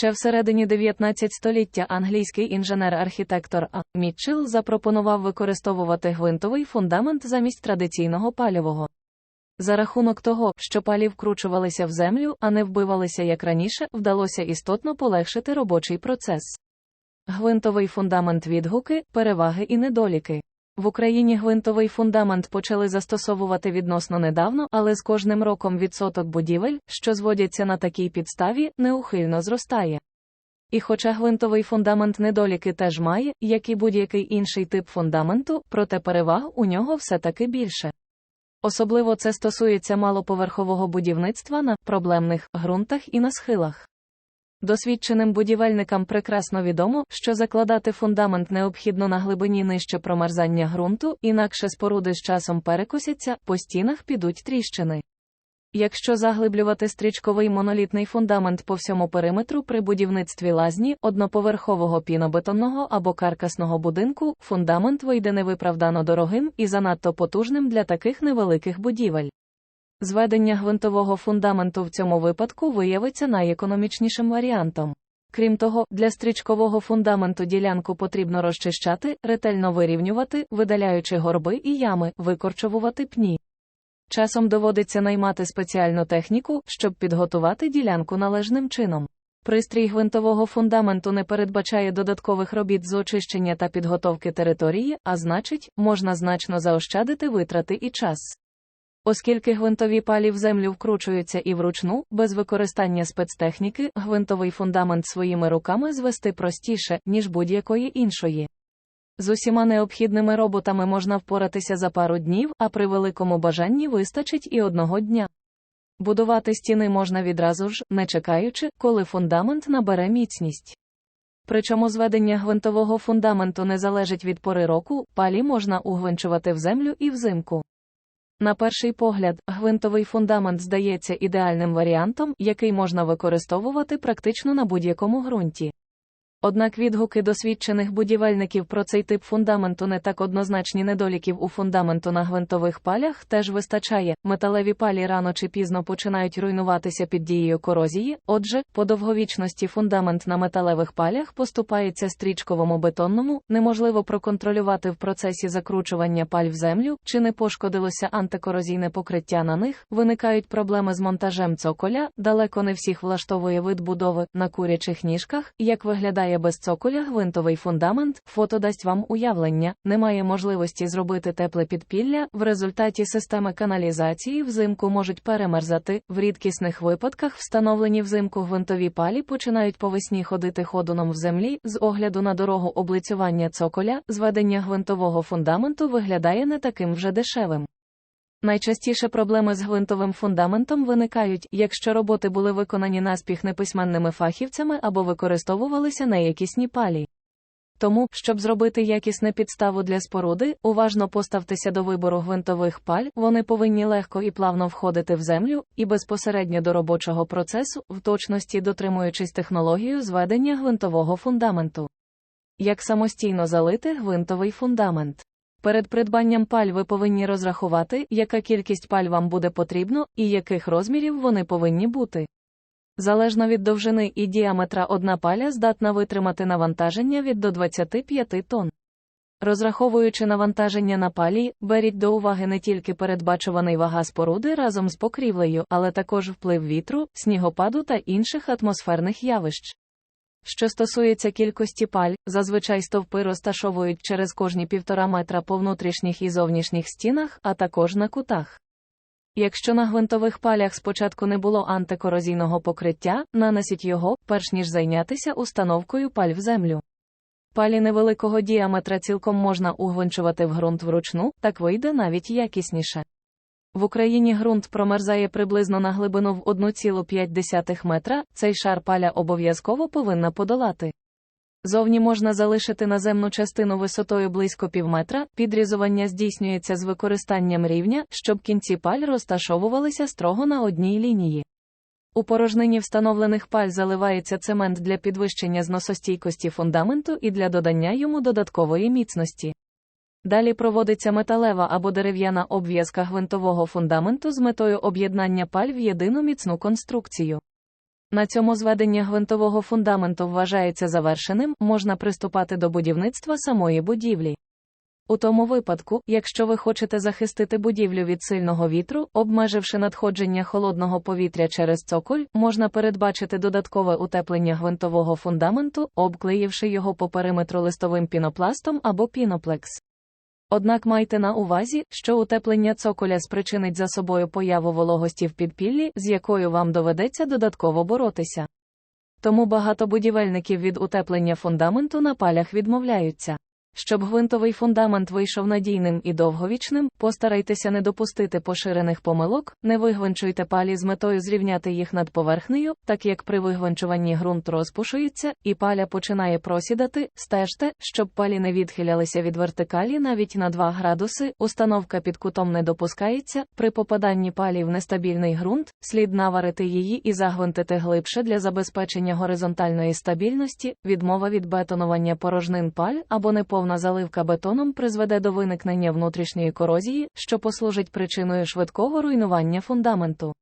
Ще всередині 19 століття англійський інженер-архітектор А. Мітчелл запропонував використовувати гвинтовий фундамент замість традиційного пальового. За рахунок того, що палі вкручувалися в землю, а не вбивалися як раніше, вдалося істотно полегшити робочий процес. Гвинтовий фундамент відгуки, переваги і недоліки. В Україні гвинтовий фундамент почали застосовувати відносно недавно, але з кожним роком відсоток будівель, що зводяться на такій підставі, неухильно зростає. І хоча гвинтовий фундамент недоліки теж має, як і будь-який інший тип фундаменту, проте переваг у нього все таки більше. Особливо це стосується малоповерхового будівництва на проблемних ґрунтах і на схилах. Досвідченим будівельникам прекрасно відомо, що закладати фундамент необхідно на глибині нижче промерзання ґрунту, інакше споруди з часом перекосяться, по стінах підуть тріщини. Якщо заглиблювати стрічковий монолітний фундамент по всьому периметру при будівництві лазні, одноповерхового пінобетонного або каркасного будинку, фундамент вийде невиправдано дорогим і занадто потужним для таких невеликих будівель. Зведення гвинтового фундаменту в цьому випадку виявиться найекономічнішим варіантом. Крім того, для стрічкового фундаменту ділянку потрібно розчищати, ретельно вирівнювати, видаляючи горби і ями, викорчовувати пні. Часом доводиться наймати спеціальну техніку, щоб підготувати ділянку належним чином. Пристрій гвинтового фундаменту не передбачає додаткових робіт з очищення та підготовки території, а значить, можна значно заощадити витрати і час. Оскільки гвинтові палі в землю вкручуються і вручну, без використання спецтехніки, гвинтовий фундамент своїми руками звести простіше, ніж будь-якої іншої. З усіма необхідними роботами можна впоратися за пару днів, а при великому бажанні вистачить і одного дня. Будувати стіни можна відразу ж, не чекаючи, коли фундамент набере міцність. Причому зведення гвинтового фундаменту не залежить від пори року, палі можна угвинчувати в землю і взимку. На перший погляд, гвинтовий фундамент здається ідеальним варіантом, який можна використовувати практично на будь-якому ґрунті. Однак відгуки досвідчених будівельників про цей тип фундаменту не так однозначні недоліків у фундаменту на гвинтових палях теж вистачає. Металеві палі рано чи пізно починають руйнуватися під дією корозії, отже, по довговічності фундамент на металевих палях поступається стрічковому бетонному, неможливо проконтролювати в процесі закручування паль в землю, чи не пошкодилося антикорозійне покриття на них, виникають проблеми з монтажем цоколя, далеко не всіх влаштовує вид будови на курячих ніжках, як виглядає без цоколя гвинтовий фундамент, фото дасть вам уявлення, немає можливості зробити тепле підпілля, в результаті системи каналізації взимку можуть перемерзати, в рідкісних випадках встановлені взимку гвинтові палі починають по весні ходити ходуном в землі, з огляду на дорогу облицювання цоколя, зведення гвинтового фундаменту виглядає не таким вже дешевим. Найчастіше проблеми з гвинтовим фундаментом виникають, якщо роботи були виконані наспіх неписьменними фахівцями або використовувалися неякісні палі. Тому, щоб зробити якісне підставу для споруди, уважно поставтеся до вибору гвинтових паль, вони повинні легко і плавно входити в землю, і безпосередньо до робочого процесу, в точності дотримуючись технологію зведення гвинтового фундаменту. Як самостійно залити гвинтовий фундамент. Перед придбанням паль ви повинні розрахувати, яка кількість паль вам буде потрібно і яких розмірів вони повинні бути. Залежно від довжини і діаметра одна паля здатна витримати навантаження від до 25 тонн. Розраховуючи навантаження на палі, беріть до уваги не тільки передбачуваний вага споруди разом з покрівлею, але також вплив вітру, снігопаду та інших атмосферних явищ. Що стосується кількості паль, зазвичай стовпи розташовують через кожні півтора метра по внутрішніх і зовнішніх стінах, а також на кутах. Якщо на гвинтових палях спочатку не було антикорозійного покриття, нанесіть його, перш ніж зайнятися установкою паль в землю. Палі невеликого діаметра цілком можна угвинчувати в ґрунт вручну, так вийде навіть якісніше. В Україні ґрунт промерзає приблизно на глибину в 1,5 метра, цей шар паля обов'язково повинна подолати. Зовні можна залишити наземну частину висотою близько півметра, підрізування здійснюється з використанням рівня, щоб кінці паль розташовувалися строго на одній лінії. У порожнині встановлених паль заливається цемент для підвищення зносостійкості фундаменту і для додання йому додаткової міцності. Далі проводиться металева або дерев'яна обв'язка гвинтового фундаменту з метою об'єднання паль в єдину міцну конструкцію. На цьому зведення гвинтового фундаменту вважається завершеним, можна приступати до будівництва самої будівлі. У тому випадку, якщо ви хочете захистити будівлю від сильного вітру, обмеживши надходження холодного повітря через цоколь, можна передбачити додаткове утеплення гвинтового фундаменту, обклеївши його по периметру листовим пінопластом або піноплекс. Однак майте на увазі, що утеплення цоколя спричинить за собою появу вологості в підпіллі, з якою вам доведеться додатково боротися. Тому багато будівельників від утеплення фундаменту на палях відмовляються. Щоб гвинтовий фундамент вийшов надійним і довговічним, постарайтеся не допустити поширених помилок, не вигвинчуйте палі з метою зрівняти їх над поверхнею, так як при вигвинчуванні ґрунт розпушується, і паля починає просідати, стежте, щоб палі не відхилялися від вертикалі навіть на 2 градуси, установка під кутом не допускається, при попаданні палі в нестабільний ґрунт, слід наварити її і загвинтити глибше для забезпечення горизонтальної стабільності, відмова від бетонування порожнин паль або неповна заливка бетоном призведе до виникнення внутрішньої корозії, що послужить причиною швидкого руйнування фундаменту.